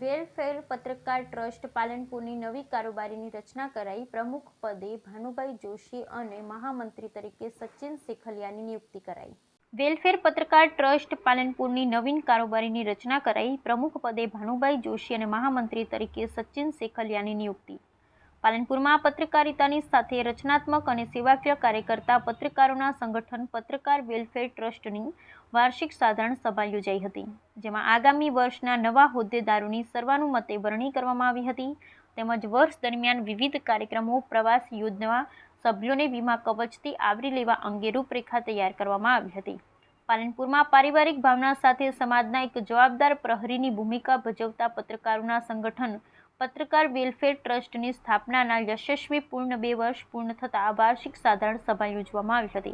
Welfare પત્રકાર trust પાલનપુરની નવી કારોબારીની રચના કરાઈ. પ્રમુખ પદે ભાનુભાઈ જોશી અને મહામંત્રી તરીકે સચિન શેખલિયાની નિયુક્તિ કરાઈ. વેલફેર પત્રકાર ટ્રસ્ટ પાલનપુરની નવીન કારોબારીની રચના કરાઈ. પ્રમુખ પદે ભાનુભાઈ જોશી અને મહામંત્રી તરીકે સચિન શેખલિયાની નિયુક્તિ. પાલનપુરમાં પત્રકારિતાની સાથે રચનાત્મક અને સેવાકીય કાર્ય પત્રકારોના સંગઠન પત્રકાર વેલફેર ટ્રસ્ટની વાર્ષિક સાધારણ સભા યોજાઈ હતી, જેમાં આગામી વર્ષના નવા હોદ્દેદારોની સર્વાનુમતે વરણી કરવામાં આવી હતી. તેમજ વર્ષ દરમિયાન વિવિધ કાર્યક્રમો, પ્રવાસ યોજના, સભ્યોને વીમા કવચથી આવરી લેવા અંગે રૂપરેખા તૈયાર કરવામાં આવી હતી. પાલનપુરમાં પારિવારિક ભાવના સાથે સમાજના એક જવાબદાર પ્રહરીની ભૂમિકા ભજવતા પત્રકારોના સંગઠન પત્રકાર વેલફેર ટ્રસ્ટની સ્થાપનાના યશસ્વી પૂર્ણ બે વર્ષ પૂર્ણ થતાં વાર્ષિક સાધારણ સભા યોજવામાં આવી હતી,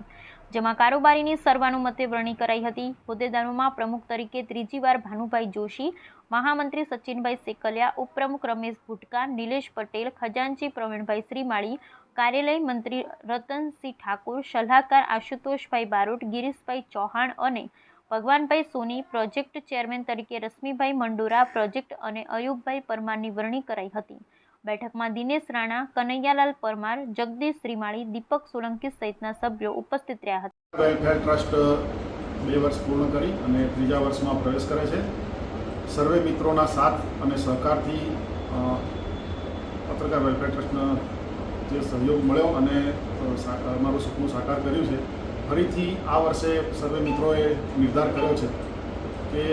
જેમાં કારોબારીની સર્વાનુમતે વરણી કરાઈ હતી. હોદ્દેદારોમાં પ્રમુખ તરીકે ત્રીજી વાર ભાનુભાઈ જોશી, મહામંત્રી સચિનભાઈ સેકલિયા, ઉપપ્રમુખ રમેશ ભુટકા નિલેશ પટેલ, ખજાનચી પ્રવીણભાઈ શ્રીમાળી, કાર્યાલય મંત્રી રતનસિંહ ઠાકુર, સલાહકાર આશુતોષભાઈ બારોટ, ગિરીશભાઈ ચૌહાણ અને ભગવાનભાઈ સોની, પ્રોજેક્ટ ચેરમેન તરીકે રશ્મિભાઈ મંડોરા, પ્રોજેક્ટ અને અયુબભાઈ પરમારની વરણી કરાઈ હતી. બેઠકમાં દિનેશ રાણા, કનૈયાલાલ પરમાર, જગદીશ શ્રીમાળી, દીપક સોલંકી સહિતના સભ્યો ઉપસ્થિત રહ્યા હતા. વેલફેર ટ્રસ્ટ બે વર્ષ પૂર્ણ કરી અને ત્રીજા વર્ષમાં પ્રવેશ કરે છે. સર્વે મિત્રોના સાથ અને સહકારથી પત્રકાર વેલફેર ટ્રસ્ટનો જે સહયોગ મળ્યો અને અમારું સપનું સાકાર કર્યું છે ફરીથી આ વર્ષે સર્વે મિત્રોએ નિર્ધાર કર્યો છે કે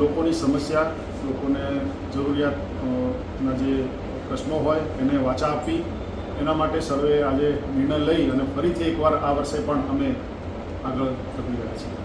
લોકોની સમસ્યા, લોકોને જરૂરિયાતના જે પ્રશ્નો હોય એને વાચા આપવી એના માટે સર્વે આજે નિર્ણય લઈ અને ફરીથી એકવાર આ વર્ષે પણ અમે આગળ વધી રહ્યા છીએ.